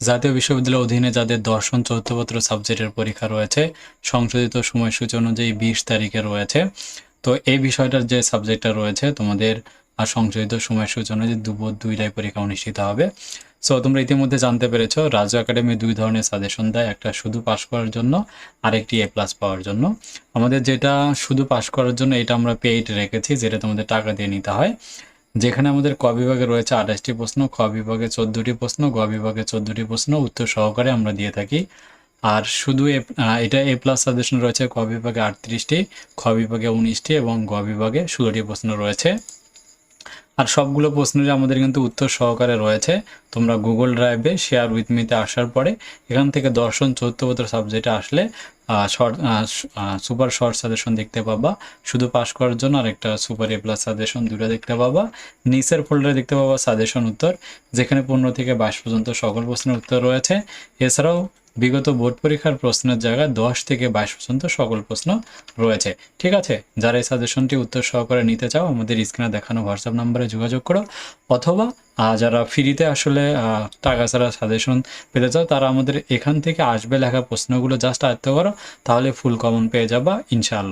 জাতীয় বিশ্ববিদ্যালয়ের অধীনে যাদের দর্শন চৌথপত্র সাবজেক্টের পরীক্ষা রয়েছে, সংশোধিত সময়সূচি অনুযায়ী বিশ তারিখে রয়েছে। তো এই বিষয়টার যে সাবজেক্টটা রয়েছে, তোমাদের আর সংশোধিত সময়সূচি অনুযায়ী দুপুর দুইটায় পরীক্ষা অনুষ্ঠিত হবে। সো, তোমরা ইতিমধ্যে জানতে পেরেছ, রাজ্য একাডেমি দুই ধরনের সাজেশন দেয়, একটা শুধু পাস করার জন্য, আরেকটি এ প্লাস পাওয়ার জন্য। আমাদের যেটা শুধু পাস করার জন্য, এটা আমরা পেইড রেখেছি, যেটা তোমাদের টাকা দিয়ে নিতে হয়। যেখানে আমাদের ক বিভাগে রয়েছে আঠাশটি প্রশ্ন, খ বিভাগে চোদ্দটি প্রশ্ন, গ বিভাগে চোদ্দটি প্রশ্ন, উত্তর সহকারে আমরা দিয়ে থাকি। আর শুধু এটা এ প্লাস সাজেশন রয়েছে, ক বিভাগে আটত্রিশটি, খ বিভাগে উনিশটি এবং গ বিভাগে ষোলোটি প্রশ্ন রয়েছে। আর সবগুলো প্রশ্নেরই আমাদের কিন্তু উত্তর সহকারে রয়েছে। তোমরা গুগল ড্রাইভে শেয়ার উইথ মিতে আসার পরে এখান থেকে দর্শন চৌদ্দপত্র সাবজেক্টে আসলে শর্ট সুপার শর্ট সাজেশন দেখতে পাবা। শুধু পাস করার জন্য আর একটা সুপার এ প্লাস সাজেশন দুটো দেখতে পাবা। নিচের ফোল্ডারে দেখতে পাবা সাজেশন উত্তর, যেখানে পনেরো থেকে বাইশ পর্যন্ত সকল প্রশ্নের উত্তর রয়েছে। এছাড়াও বিগত বোর্ড পরীক্ষার প্রশ্নের জায়গায় দশ থেকে বাইশ পর্যন্ত সকল প্রশ্ন রয়েছে। ঠিক আছে? যারা এই সাজেশনটি উত্তর সহকারে নিতে চাও, আমাদের স্ক্রিনে দেখানো হোয়াটসঅ্যাপ নাম্বারে যোগাযোগ করো। অথবা যারা ফ্রিতে আসলে টাকা ছাড়া সাজেশন পেতে চাও, তারা আমাদের এখান থেকে আসবে, লেখা প্রশ্নগুলো জাস্ট আয়ত্ত করো, তাহলে ফুল কমন পেয়ে যাবা, ইনশাআল্লাহ।